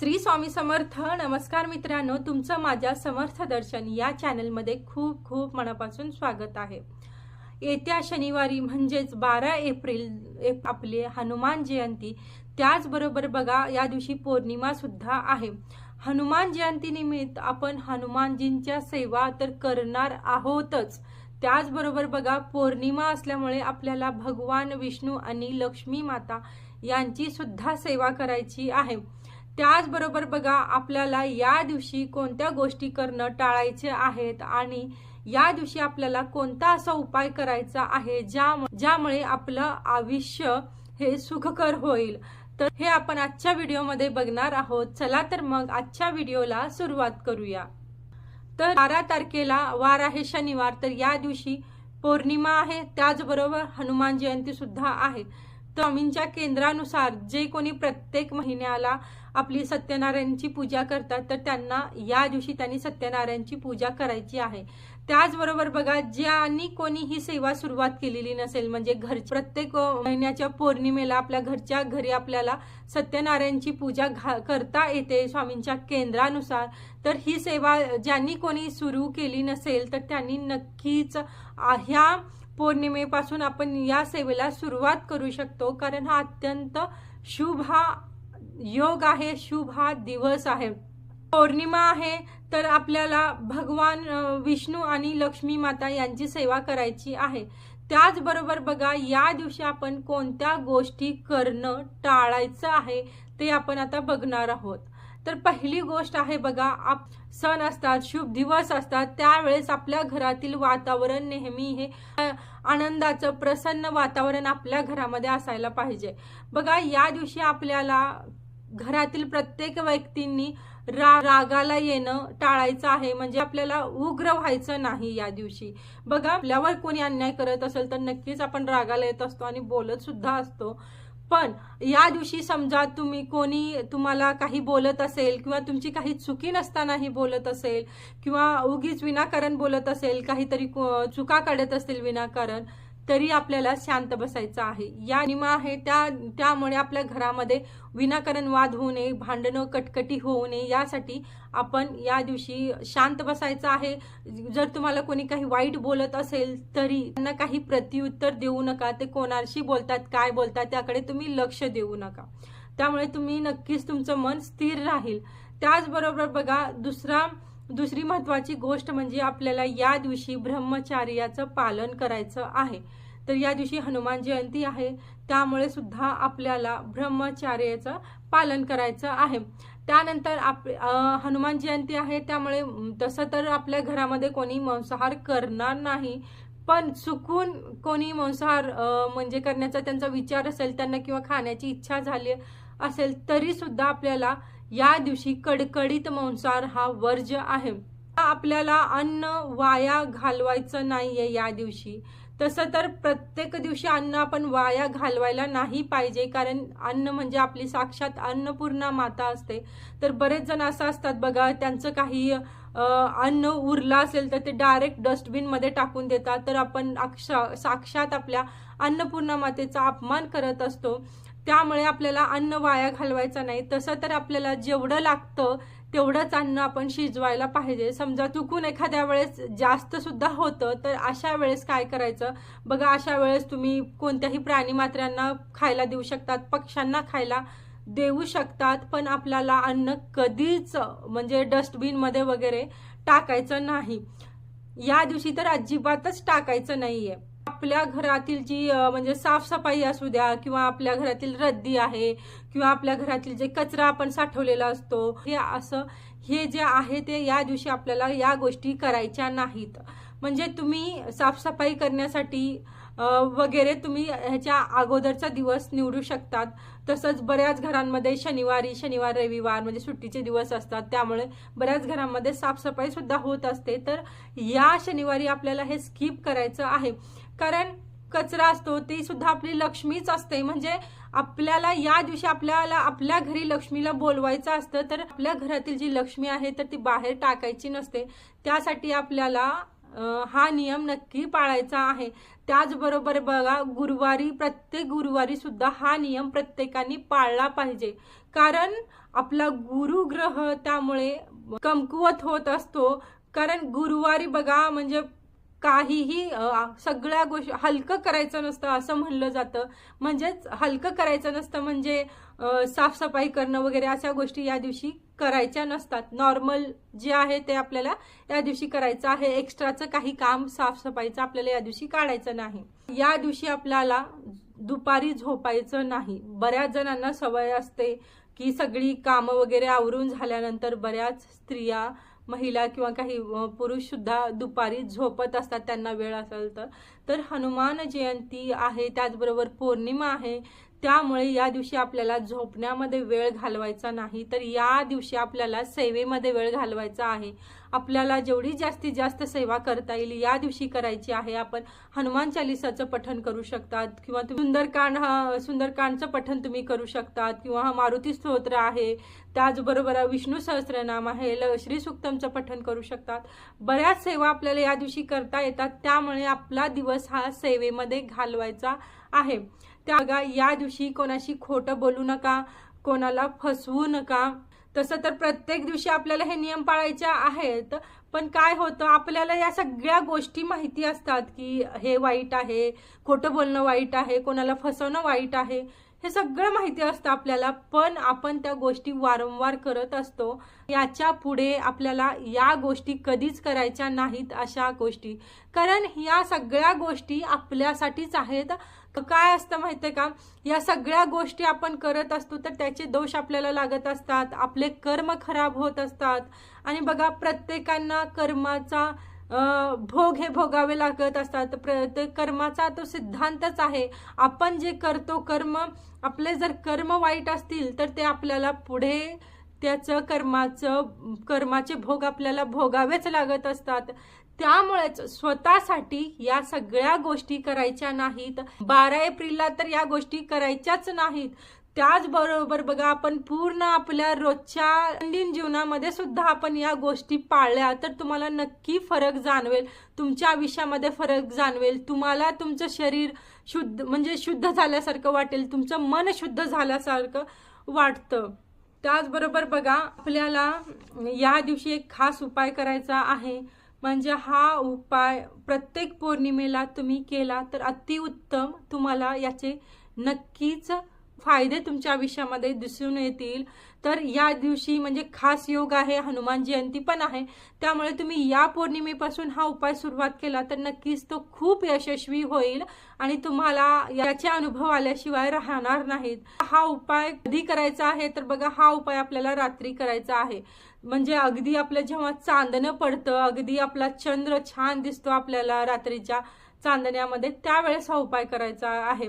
श्री स्वामी समर्थ नमस्कार मित्रांनो. तुमचं माझ्या समर्थ दर्शन या चॅनलमध्ये खूप खूप मनापासून स्वागत आहे. येत्या शनिवारी म्हणजेच बारा एप्रिल एप- आपली हनुमान जयंती त्याचबरोबर बघा या दिवशी पौर्णिमा सुद्धा आहे. हनुमान जयंतीनिमित्त आपण हनुमानजींच्या सेवा तर करणार आहोतच. त्याचबरोबर बघा पौर्णिमा असल्यामुळे आपल्याला भगवान विष्णू आणि लक्ष्मी माता यांची सुद्धा सेवा करायची आहे. त्याचबरोबर बघा आपल्याला या दिवशी कोणत्या गोष्टी करणं टाळायचे आहेत आणि या दिवशी आपल्याला कोणता असा उपाय करायचा आहे ज्या ज्यामुळे आपलं आयुष्य हे सुखकर होईल. तर हे आपण आजच्या व्हिडिओमध्ये बघणार आहोत. चला तर मग आजच्या व्हिडिओला सुरुवात करूया. तर बारा तारखेला वार आहे शनिवार तर या दिवशी पौर्णिमा आहे. त्याचबरोबर हनुमान जयंती सुद्धा आहे स्वामींच्या केंद्रानुसार जे कोणी प्रत्येक महिन्याला आपली सत्यनारायणची पूजा करतात तर त्यांना या दिवशी त्यांनी सत्यनारायणची पूजा करायची आहे. त्याचबरोबर बघा ज्यांनी कोणी ही सेवा सुरुवात केलेली नसेल म्हणजे घर प्रत्येक महिन्याच्या पौर्णिमेला आपल्या घरच्या घरी आपल्याला सत्यनारायणची पूजा घा करता येते स्वामींच्या केंद्रानुसार तर ही सेवा ज्यांनी कोणी सुरू केली नसेल तर त्यांनी नक्कीच ह्या पौर्णिमेपासून आपण या सेवेला सुरुवात करू शकतो कारण हा अत्यंत शुभ हा योग आहे शुभ हा दिवस आहे. पौर्णिमा आहे तर आपल्याला भगवान विष्णू आणि लक्ष्मी माता यांची सेवा करायची आहे. त्याचबरोबर बघा या दिवशी आपण कोणत्या गोष्टी करणं टाळायचं आहे ते आपण आता बघणार आहोत. तर पहिली गोष्ट आहे बघा आप सण असतात शुभ दिवस असतात त्यावेळेस आपल्या घरातील वातावरण नेहमी हे आनंदाचं प्रसन्न वातावरण आपल्या घरामध्ये असायला पाहिजे. बघा या दिवशी आपल्याला घरातील प्रत्येक व्यक्तींनी रा रागाला येणं टाळायचं आहे म्हणजे आपल्याला उग्र व्हायचं नाही या दिवशी. बघा आपल्यावर कोणी अन्याय करत असेल तर नक्कीच आपण रागाला येत असतो आणि बोलत सुद्धा असतो. पण या दिवशी समजा तुम्ही कोणी तुम्हाला काही बोलत असेल किंवा तुमची काही चुकी नसतानाही बोलत असेल किंवा उगीच विनाकारण बोलत असेल काहीतरी चुका काढत असतील विनाकारण तरी आपल्याला शांत बसायचं आहे. या निमा आहे त्या त्यामुळे आपल्या घरामध्ये विनाकारण वाद होऊ नये भांडणं कटकटी होऊ नये. यासाठी आपण या दिवशी शांत बसायचं आहे. जर तुम्हाला कोणी काही वाईट बोलत असेल तरी त्यांना काही प्रत्युत्तर देऊ नका. ते कोणाशी बोलतात काय बोलतात त्याकडे तुम्ही लक्ष देऊ नका. त्यामुळे तुम्ही नक्कीच तुमचं मन स्थिर राहील. त्याचबरोबर बघा दुसरा दुसरी महत्वाची गोष्ट म्हणजे आपल्याला या दिवशी ब्रह्मचार्याचं पालन करायचं आहे. तर या दिवशी हनुमान जयंती आहे. त्यामुळे सुद्धा आपल्याला ब्रह्मचार्याचं पालन करायचं आहे. त्यानंतर आप हनुमान जयंती आहे. त्यामुळे तसं तर आपल्या घरामध्ये कोणी मांसाहार करणार नाही. पण चुकून कोणी मांसाहार म्हणजे करण्याचा त्यांचा विचार असेल त्यांना किंवा खाण्याची इच्छा झाली असेल तरी सुद्धा आपल्याला या दिवशी कडकडीत मांसाहार हा वर्ज आहे. आपल्याला अन्न वाया घालवायचं नाहीये या दिवशी. तसं तर प्रत्येक दिवशी अन्न आपण वाया घालवायला नाही पाहिजे कारण अन्न म्हणजे आपली साक्षात अन्नपूर्णा माता असते. तर बरेच जण असं असतात बघा त्यांचं काही अन्न उरलं असेल तर ते डायरेक्ट डस्टबिनमध्ये टाकून देतात. तर आपण अक्षा साक्षात आपल्या अन्नपूर्णा मातेचा अपमान करत असतो. त्यामुळे आपल्याला अन्न वाया घालवायचं नाही. तसं तर आपल्याला जेवढं लागतं तेवढंच अन्न आपण शिजवायला पाहिजे. समजा चुकून एखाद्या वेळेस जास्त सुद्धा होतं तर अशा वेळेस काय करायचं? बघा अशा वेळेस तुम्ही कोणत्याही प्राणीमात्र्यांना खायला देऊ शकतात पक्ष्यांना खायला देऊ शकतात पण आपल्याला अन्न कधीच म्हणजे डस्टबिनमध्ये वगैरे टाकायचं नाही. या दिवशी तर अजिबातच टाकायचं नाही आहे आपल्या घरातील जी म्हणजे साफसफाई असू द्या किंवा आपल्या घरातील रद्दी आहे किंवा आपल्या घरातील जे कचरा आपण साठवलेला असतो हे असं हे जे आहे ते या दिवशी आपल्याला या गोष्टी करायच्या नाहीत. म्हणजे तुम्ही साफसफाई करण्यासाठी वगैरे तुम्ही ह्याच्या अगोदरचा दिवस निवडू शकतात. तसंच बऱ्याच घरांमध्ये शनिवारी शनिवार रविवार म्हणजे सुट्टीचे दिवस असतात. त्यामुळे बऱ्याच घरांमध्ये साफसफाई सुद्धा होत असते. तर या शनिवारी आपल्याला हे स्किप करायचं आहे. कारण कचरा असतो ती सुद्धा आपली लक्ष्मीच असते. म्हणजे आपल्याला या दिवशी आपल्याला आपल्या घरी लक्ष्मीला बोलवायचं असतं तर आपल्या घरातील जी लक्ष्मी आहे तर ती बाहेर टाकायची नसते. त्यासाठी आपल्याला हा नियम नक्की पाळायचा आहे. त्याचबरोबर बघा गुरुवारी प्रत्येक गुरुवारी सुद्धा हा नियम प्रत्येकाने पाळला पाहिजे. कारण आपला गुरुग्रह त्यामुळे कमकुवत होत असतो. कारण गुरुवारी बघा म्हणजे काहीही सगळ्या गोष्टी हलकं करायचं नसतं असं म्हणलं जातं. म्हणजेच हलकं करायचं नसतं म्हणजे साफसफाई करणं वगैरे अशा गोष्टी या दिवशी करायच्या नसतात. नॉर्मल जे आहे ते आपल्याला या दिवशी करायचं आहे. एक्स्ट्राचं काही काम साफसफाईचं आपल्याला या दिवशी काढायचं नाही. या दिवशी आपल्याला दुपारी झोपायचं नाही. बऱ्याच जणांना सवय असते की सगळी कामं वगैरे आवरून झाल्यानंतर बऱ्याच स्त्रिया महिला किंवा काही पुरुषसुद्धा दुपारी झोपत असतात त्यांना वेळ असेल तर. तर हनुमान जयंती आहे त्याचबरोबर पौर्णिमा आहे. त्यामुळे या दिवशी आपल्याला झोपण्यामध्ये वेळ घालवायचा नाही. तर या दिवशी आपल्याला सेवेमध्ये वेळ घालवायचा आहे. आपल्याला जेवढी जास्तीत जास्त सेवा करता येईल या दिवशी करायची आहे. आपण हनुमान चालिसाचं पठण करू शकतात किंवा सुंदरकांड हा सुंदरकांडचं पठण तुम्ही करू शकतात किंवा हा मारुती स्तोत्र आहे. त्याचबरोबर विष्णू सहस्रनाम आहे. ल श्री सुक्तमचं पठण करू शकतात. बऱ्याच सेवा आपल्याला या दिवशी करता येतात. त्यामुळे आपला दिवस हा सेवेमध्ये घालवायचा आहे. त्या या दिवशी कोणाशी खोटं बोलू नका कोणाला फसवू नका. तसं तर प्रत्येक दिवशी आपल्याला हे नियम पाळायचे आहेत पण काय होतं आपल्याला या सगळ्या गोष्टी माहिती असतात की हे वाईट आहे खोटं बोलणं वाईट आहे कोणाला फसवणं वाईट आहे. हे सगळं माहिती असतं आपल्याला पण आपण त्या गोष्टी वारंवार करत असतो. याच्यापुढे आपल्याला या गोष्टी कधीच करायच्या नाहीत अशा गोष्टी. कारण या सगळ्या गोष्टी आपल्यासाठीच आहेत. काय असतं माहितीये का? या सगळ्या गोष्टी आपण करत असतो तर त्याचे दोष आपल्याला लागत असतात. आपले कर्म खराब होत असतात. आणि बघा प्रत्येकांना कर्माचा भोग हे भोगावे लागत असतात. प्रत्येक कर्माचा तो सिद्धांतच आहे. आपण जे करतो कर्म आपले जर कर्म वाईट असतील तर ते आपल्याला पुढे त्याचं कर्माचं कर्माचे भोग आपल्याला भोगावेच लागत असतात. त्यामुळेच स्वतःसाठी या सगळ्या गोष्टी करायच्या नाहीत. बारा एप्रिलला तर या गोष्टी करायच्याच नाहीत. त्याचबरोबर बघा आपण पूर्ण आपल्या रोजच्या दैनंदिन जीवनामध्ये सुद्धा आपण या गोष्टी पाळल्या तर तुम्हाला नक्की फरक जाणवेल. तुमच्या आयुष्यामध्ये फरक जाणवेल. तुम्हाला तुमचं शरीर शुद्ध म्हणजे शुद्ध झाल्यासारखं वाटेल. तुमचं मन शुद्ध झाल्यासारखं वाटतं. त्याचबरोबर बघा आपल्याला या दिवशी एक खास उपाय करायचा आहे. म्हणजे हा उपाय प्रत्येक पौर्णिमेला तुम्ही केला तर अतिउत्तम तुम्हाला याचे नक्कीच फायदे तुमच्या आयुष्यामध्ये दिसून येतील. तर या दिवशी म्हणजे खास योग आहे हनुमान जयंती पण आहे. त्यामुळे तुम्ही या पौर्णिमेपासून हा उपाय सुरुवात केला तर नक्कीच तो खूप यशस्वी होईल आणि तुम्हाला याचे अनुभव आल्याशिवाय राहणार नाहीत. हा उपाय कधी करायचा आहे तर बघा हा उपाय आपल्याला रात्री करायचा आहे. म्हणजे अगदी आपलं जेव्हा चांदणं पडतं अगदी आपला चंद्र छान दिसतो आपल्याला रात्रीच्या चांदण्यामध्ये त्यावेळेस हा उपाय करायचा आहे.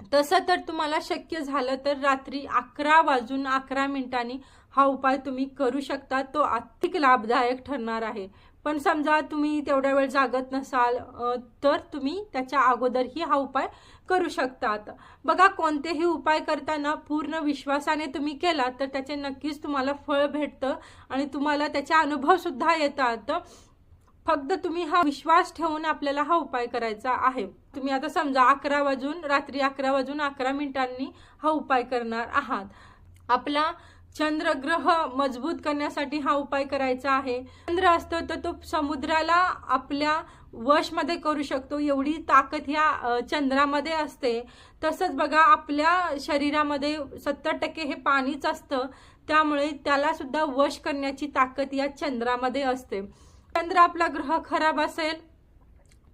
तसं तर तुम्हाला शक्य झालं तर रात्री अकरा वाजून अकरा मिनिटांनी हा उपाय तुम्ही करू शकता. तो अधिक लाभदायक ठरणार आहे. पण समजा तुम्ही तेवढ्या वेळ जागत नसाल तर तुम्ही त्याच्या अगोदरही हा उपाय करू शकतात. बघा कोणतेही उपाय करताना पूर्ण विश्वासाने तुम्ही केला तर त्याचे नक्कीच तुम्हाला फळ भेटतं आणि तुम्हाला त्याचे अनुभवसुद्धा येतात. फक्त तुम्ही हा विश्वास ठेवून आपल्याला हा उपाय करायचा आहे. तुम्ही आता समजा अकरा वाजून रात्री अकरा वाजून अकरा मिनिटांनी हा उपाय करणार आहात. आपला चंद्रग्रह मजबूत करण्यासाठी हा उपाय करायचा आहे. चंद्र असतो तर तो समुद्राला आपल्या वशमध्ये करू शकतो. एवढी ताकद ह्या चंद्रामध्ये असते. तसंच बघा आपल्या शरीरामध्ये सत्तर टक्के हे पाणीच असतं. त्यामुळे त्याला सुद्धा वश करण्याची ताकद या चंद्रामध्ये असते. चंद्र आपला ग्रह खराब असेल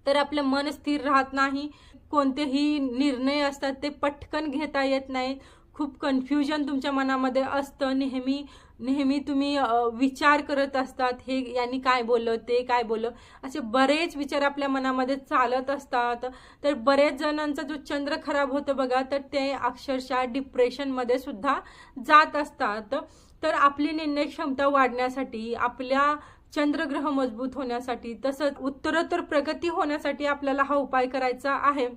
तर आपलं मन स्थिर राहत नाही. कोणतेही निर्णय असतात ते पटकन घेता येत नाहीत. खूप कन्फ्युजन तुमच्या मनामध्ये असतं. नेहमी नेहमी तुम्ही विचार करत असतात हे यांनी काय बोललं ते काय बोललं. असे बरेच विचार आपल्या मनामध्ये चालत असतात. तर बरेच जणांचा जो चंद्र खराब होतं बघा तर ते अक्षरशः डिप्रेशनमध्ये सुद्धा जात असतात. तर आपली निर्णय क्षमता वाढण्यासाठी आपल्या चंद्रग्रह मजबूत होण्यासाठी तसंच उत्तरोत्तर प्रगती होण्यासाठी आपल्याला हा उपाय करायचा आहे.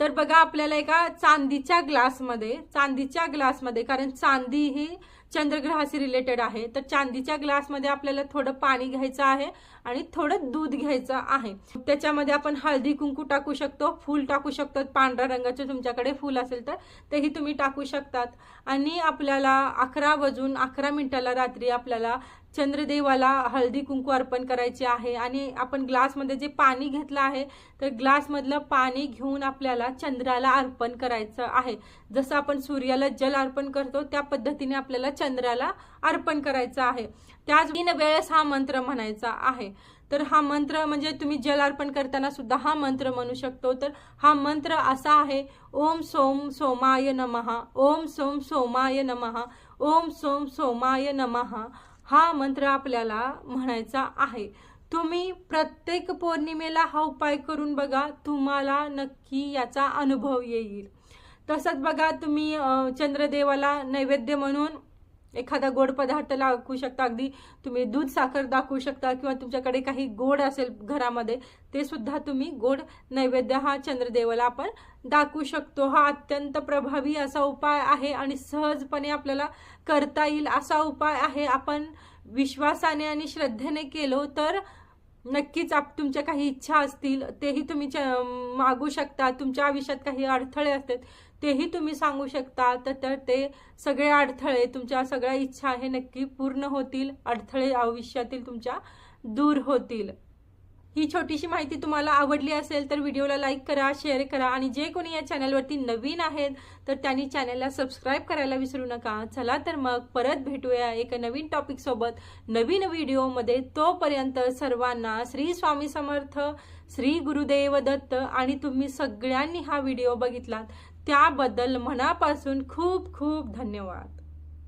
तर बघा आपल्याला एका चांदीच्या ग्लासमध्ये चांदीच्या ग्लासमध्ये कारण चांदी ही चंद्रग्रहाशी रिलेटेड आहे. तर चांदीच्या ग्लासमध्ये आपल्याला थोडं पाणी घ्यायचं आहे आणि थोडं दूध घ्यायचं आहे. त्याच्यामध्ये आपण हळदी कुंकू टाकू शकतो फूल टाकू शकतो. पांढऱ्या रंगाचे तुमच्याकडे फूल असेल तर तेही तुम्ही टाकू शकतात. आणि आपल्याला अकरा वाजून अकरा मिनिटाला रात्री आपल्याला चंद्रदेवाला हळदी कुंकू अर्पण करायचे आहे आणि आपण ग्लासमध्ये जे पाणी घेतलं आहे तर ग्लासमधलं पाणी घेऊन आपल्याला चंद्राला अर्पण करायचं आहे. जसं आपण सूर्याला जल अर्पण करतो त्या पद्धतीने आपल्याला चंद्राला अर्पण करायचं आहे. त्याच तीन वेळेस हा मंत्र म्हणायचा आहे. तर हा मंत्र म्हणजे तुम्ही जल अर्पण करताना सुद्धा हा मंत्र म्हणू शकतो. तर हा मंत्र असा आहे ओम सोम सोमाय नमहा ओम सोम सोमाय नमहा ओम सोम सोमाय नमहा हा मंत्र आपल्याला म्हणायचा आहे. तुम्ही प्रत्येक पौर्णिमेला हा उपाय करून बघा तुम्हाला नक्की याचा अनुभव येईल. तसंच बघा तुम्ही चंद्रदेवाला नैवेद्य म्हणून एखादा गोड पदार्थ दाखवू शकता. अगदी तुम्ही दूध साखर दाखवू शकता किंवा तुमच्याकडे काही गोड असेल घरामध्ये ते सुद्धा तुम्ही गोड नैवेद्य हा चंद्रदेवाला आपण दाखवू शकतो. हा अत्यंत प्रभावी असा उपाय आहे आणि सहजपणे आपल्याला करता येईल असा उपाय आहे. आपण विश्वासाने आणि श्रद्धेने केलो तर नक्कीच आप तुमच्या काही इच्छा असतील तेही तुम्ही च- मागू शकता. तुमच्या आयुष्यात काही अडथळे असतात तेही तुम्ही सांगू शकता. तर तर ते सगळे अडथळे तुमच्या सगळ्या इच्छा हे नक्की पूर्ण होतील. अडथळे आयुष्यातील तुमच्या दूर होतील. ही छोटीशी माहिती तुम्हाला आवडली असेल तर व्हिडिओला लाईक करा शेअर करा आणि जे कोणी या चॅनलवरती नवीन आहेत तर त्यांनी चॅनलला सबस्क्राईब करायला विसरू नका. चला तर मग परत भेटूया एक नवीन टॉपिकसोबत नवीन व्हिडिओमध्ये तोपर्यंत सर्वांना श्री स्वामी समर्थ श्री गुरुदेव दत्त आणि तुम्ही सगळ्यांनी हा व्हिडिओ बघितलात. त्याबद्दल मनापासून खूप खूप धन्यवाद.